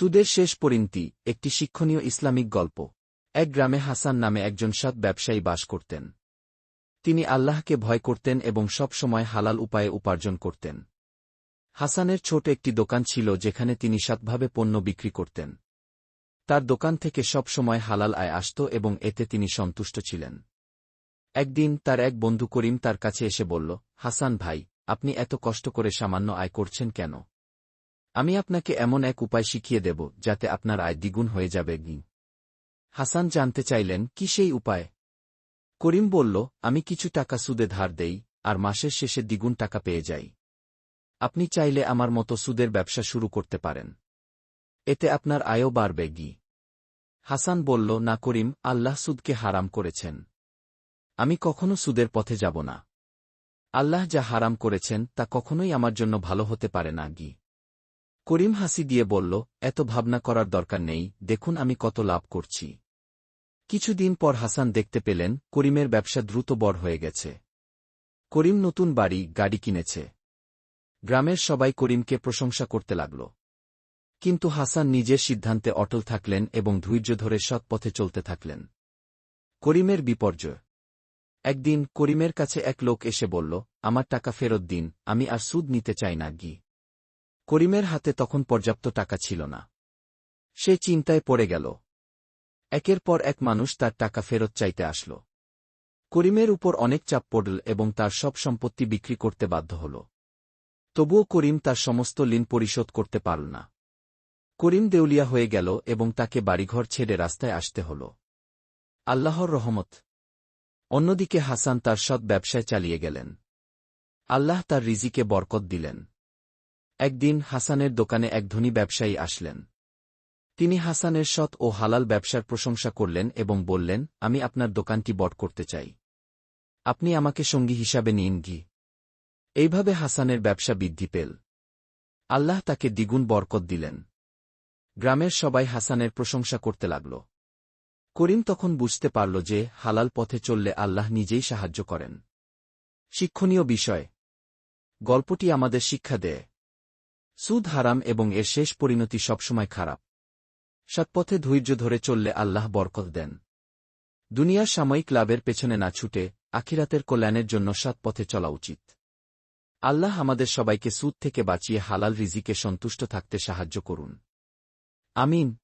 সুদের শেষ পরিণতি, একটি শিক্ষণীয় ইসলামিক গল্প। এক গ্রামে হাসান নামে একজন সৎ ব্যবসায়ী বাস করতেন। তিনি আল্লাহকে ভয় করতেন এবং সব সময় হালাল উপায়ে উপার্জন করতেন। হাসানের ছোট একটি দোকান ছিল যেখানে তিনি সৎভাবে পণ্য বিক্রি করতেন। তার দোকান থেকে সব সময় হালাল আয় আসত এবং এতে তিনি সন্তুষ্ট ছিলেন। একদিন তার এক বন্ধু করিম তার কাছে এসে বলল, হাসান ভাই, আপনি এত কষ্ট করে সামান্য আয় করছেন কেন? আমি আপনাকে এমন এক উপায় শিখিয়ে দেব যাতে আপনার আয় দ্বিগুণ হয়ে যাবে, গি। হাসান জানতে চাইলেন, কি সেই উপায়? করিম বলল, আমি কিছু টাকা সুদে ধার দেই, আর মাসের শেষে দ্বিগুণ টাকা পেয়ে যাই। আপনি চাইলে আমার মতো সুদের ব্যবসা শুরু করতে পারেন। এতে আপনার আয়ও বাড়বে, গি। হাসান বলল, না, করিম, আল্লাহ সুদকে হারাম করেছেন। আমি কখনো সুদের পথে যাব না। আল্লাহ যা হারাম করেছেন, তা কখনোই আমার জন্য ভালো হতে পারে না, গি। করিম হাসি দিয়ে বলল, এত ভাবনা করার দরকার নেই, দেখুন আমি কত লাভ করছি। কিছুদিন পর হাসান দেখতে পেলেন, করিমের ব্যবসা দ্রুত বড় হয়ে গেছে। করিম নতুন বাড়ি, গাড়ি কিনেছে। গ্রামের সবাই করিমকে প্রশংসা করতে লাগল। কিন্তু হাসান নিজের সিদ্ধান্তে অটল থাকলেন এবং ধৈর্য ধরে সৎ পথে চলতে থাকলেন। করিমের বিপর্যয়। একদিন করিমের কাছে এক লোক এসে বলল, আমার টাকা ফেরত দিন, আমি আর সুদ নিতে চাই না, গি। করিমের হাতে তখন পর্যাপ্ত টাকা ছিল না। সে চিন্তায় পড়ে গেল। একের পর এক মানুষ তার টাকা ফেরত চাইতে আসল। করিমের উপর অনেক চাপ পড়ল এবং তার সব সম্পত্তি বিক্রি করতে বাধ্য হল। তবুও করিম তার সমস্ত ঋণ পরিশোধ করতে পারল না। করিম দেউলিয়া হয়ে গেল এবং তাকে বাড়িঘর ছেড়ে রাস্তায় আসতে হল। আল্লাহর রহমত। অন্যদিকে হাসান তার সৎ ব্যবসায় চালিয়ে গেলেন। আল্লাহ তার রিজিকে বরকত দিলেন। একদিন হাসানের দোকানে এক ধনী ব্যবসায়ী আসলেন। তিনি হাসানের সৎ ও হালাল ব্যবসার প্রশংসা করলেন এবং বললেন, আমি আপনার দোকানটি বট করতে চাই। আপনি আমাকে সঙ্গী হিসাবে নিন ঘি। এইভাবে হাসানের ব্যবসা বৃদ্ধি পেল। আল্লাহ তাকে দ্বিগুণ বরকত দিলেন। গ্রামের সবাই হাসানের প্রশংসা করতে লাগল। করিম তখন বুঝতে পারল যে হালাল পথে চললে আল্লাহ নিজেই সাহায্য করেন। শিক্ষণীয় বিষয়, গল্পটি আমাদের শিক্ষা দেয়। সুদ হারাম এবং এর শেষ পরিণতি সবসময় খারাপ। সৎপথে ধৈর্য ধরে চললে আল্লাহ বরকত দেন। দুনিয়ার সাময়িক লাভের পেছনে না ছুটে আখিরাতের কল্যাণের জন্য সৎপথে চলা উচিত। আল্লাহ আমাদের সবাইকে সুদ থেকে বাঁচিয়ে হালাল রিজিকে সন্তুষ্ট থাকতে সাহায্য করুন। আমিন।